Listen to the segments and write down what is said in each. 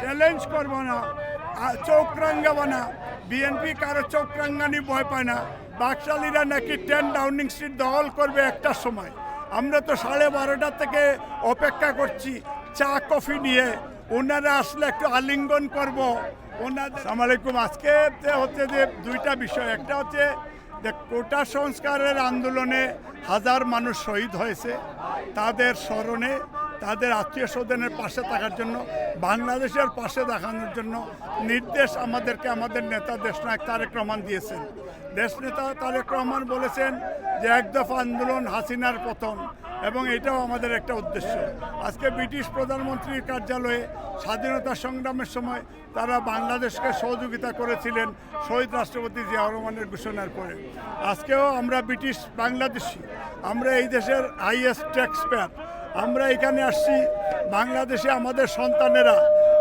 Challenge করব না। চোখ রাঙ্গাবো না। বিএনপি কারও চোখ ভয় পায় না। বাকশালীরা নাকি টেন ডাউনিং স্ট্রিট দখল করবে একটা সময়। আমরা তো সাড়ে বারোটা থেকে অপেক্ষা করছি চা, কফি নিয়ে। ওনারা আসলে একটু আলিঙ্গন করব। ওনাদের আসসালামু আলাইকুম। আজকে হচ্ছে যে দুইটা বিষয়। একটা হচ্ছে যে কোটা সংস্কারের আন্দোলনে হাজার মানুষ শহীদ হয়েছে। তাদের স্মরণে তাদের আত্মীয় স্বজনের পাশে থাকার জন্য, বাংলাদেশের পাশে দেখানোর জন্য নির্দেশ আমাদেরকে আমাদের নেতা দেশনায়ক তারেক রহমান দিয়েছেন। দেশ নেতা তারেক রহমান বলেছেন যে এক দফা আন্দোলন হাসিনার পতন এবং এটাও আমাদের একটা উদ্দেশ্য। আজকে ব্রিটিশ প্রধানমন্ত্রীর কার্যালয়ে স্বাধীনতা সংগ্রামের সময় তারা বাংলাদেশকে সহযোগিতা করেছিলেন শহীদ রাষ্ট্রপতি জিয়াউর রহমানের ঘোষণার পরে। আজকেও আমরা ব্রিটিশ বাংলাদেশি, আমরা এই দেশের হাইয়েস্ট ট্যাক্স পেয়ার আমরা এখানে আসছি বাংলাদেশে আমাদের সন্তানেরা,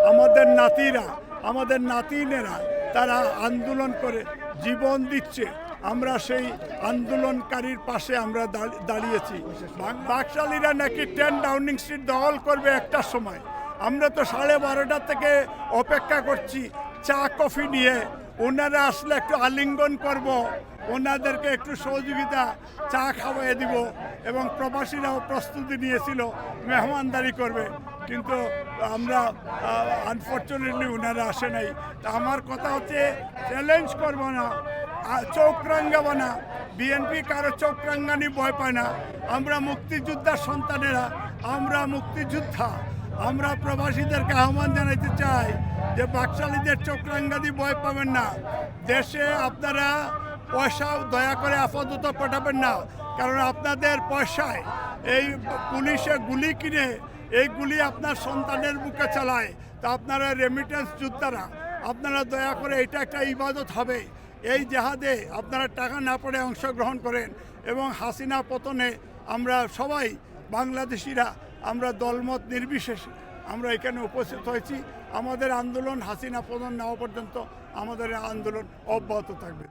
আমাদের নাতিরা, আমাদের নাতিনেরা, তারা আন্দোলন করে জীবন দিচ্ছে। আমরা সেই আন্দোলনকারীর পাশে আমরা দাঁড়িয়েছি। বাক- বাকশালীরা নাকি টেন ডাউনিং স্ট্রিট দখল করবে একটার সময়। আমরা তো সাড়ে বারোটা থেকে অপেক্ষা করছি, চা, কফি নিয়ে। ওনারা আসলে একটু আলিঙ্গন করব। ওনাদেরকে একটু সহযোগিতা চা খাওয়াই দিব এবং প্রবাসীরাও প্রস্তুতি নিয়েছিল, মেহমানদারি করবে। কিন্তু আমরা আনফর্চুনেটলি ওনারা আসে নাই। তা আমার কথা হচ্ছে চ্যালেঞ্জ করব না চোখ রাঙ্গাবো না। বিএনপি কারও চোখ রাঙ্গানি ভয় পায় না। আমরা মুক্তিযোদ্ধার সন্তানেরা, আমরা মুক্তিযোদ্ধা। আমরা প্রবাসীদেরকে আহ্বান জানাইতে চাই যে বাকশালীদের চোখ রাঙ্গানি ভয় পাবেন না। দেশে আপনারা পয়সা দয়া করে আপাতত পাঠাবেন না, কারণ আপনাদের পয়সায় এই পুলিশে গুলি কিনে এই গুলি আপনার সন্তানের বুকে চালায়। তা আপনারা রেমিটেন্স যোদ্ধারা, আপনারা দয়া করে এটা একটা ইবাদত হবে। এই জেহাদে আপনারা টাকা না পড়ে অংশগ্রহণ করেন এবং হাসিনা পতনে আমরা সবাই বাংলাদেশিরা আমরা দলমত নির্বিশেষে আমরা এখানে উপস্থিত হয়েছি। আমাদের আন্দোলন হাসিনা প্রধান নেওয়া পর্যন্ত আমাদের আন্দোলন অব্যাহত থাকবে।